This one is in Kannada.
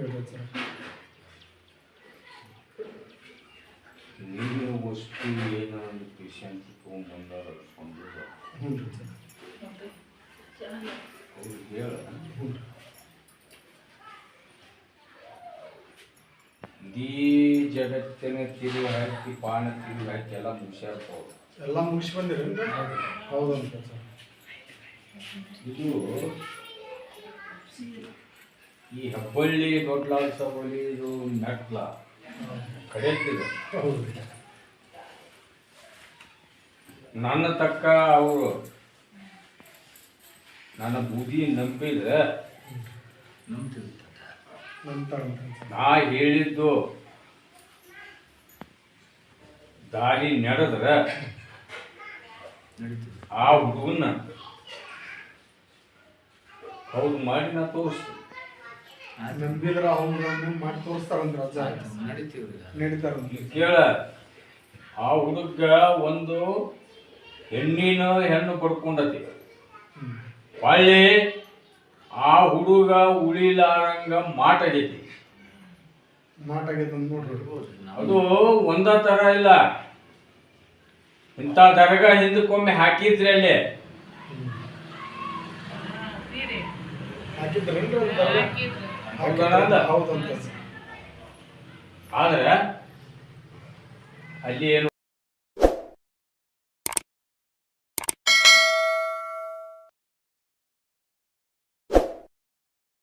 ಸರ್ ನೀನು ವಸ್ತು ಏನೋ ಒಂದು ಪೇಷಂಟ್ ತೊಗೊಂಡ್ಬಂದಾರ ಕೊಂಡದ ಹ್ಞೂ ರೀ ಸರ್ ಅವ್ರು ಹೇಳ ಇಡೀ ಜಗತ್ತಿನ ತಿರುಗಿ ಹಾಕಿ ಪಾನ ತಿರುಗಿ ಹಾಕಿ ಎಲ್ಲ ಮುಗಿಸ್ಯಾರ್ತಾವ ಎಲ್ಲ ಮುಗಿಸಿ ಬಂದಿರೇನು ಹೌದಂತ ಸರ್. ಇದು ಈ ಹೆಬ್ಬಳ್ಳಿ ದೊಡ್ಡ ಸಬಳಿ ಇದು ಮೆಟ್ಲ. ಕಡೆಯತ್ತಿದೆ ಹೌದು ನನ್ನ ತಕ್ಕ ಅವರು. ನನ್ನ ಬೂದಿ ನಂಬಿದ್ರೆ ನಾ ಹೇಳಿದ್ದು ದಾರಿ ನಡೆದ್ರೆ ಆ ಹುಡುಗನ್ನ ಹೌದು ಮಾಡಿ ನಾ ತೋರಿಸ್ತೀನಿ. ನಂಬಿದ್ರ ಅವ್ರನ್ನ ಮಾಡಿ ತೋರಿಸ್ತಾರಂದ್ರ ಅಜ್ಜ ನಡೀತಾರಂತ. ಇಲ್ಲಿ ಕೇಳ ಆ ಹುಡುಗ ಒಂದು ಹೆಣ್ಣಿನ ಹೆಣ್ಣು ಪಡ್ಕೊಂಡತಿ. ಹೊಳ್ಳಿ ಆ ಹುಡುಗ ಉಳಿಲಾರಂಗ ಮಾಟಾಗೈತಿ ಮಾಟಾಗೈತೆ ಅಂತ ನೋಡ್ರಿ. ಅದು ಒಂದ ತರ ಇಲ್ಲ. ಇಂಥ ದರಗ ಹಿಂದಕ್ಕೊಮ್ಮೆ ಹಾಕಿದ್ರಿ ಅಲ್ಲಿ. ಹಾಕಿದ್ರೇನ್ರಿ ಹೌದಂತ ಆದ್ರೆ ಅಲ್ಲಿ ಏನು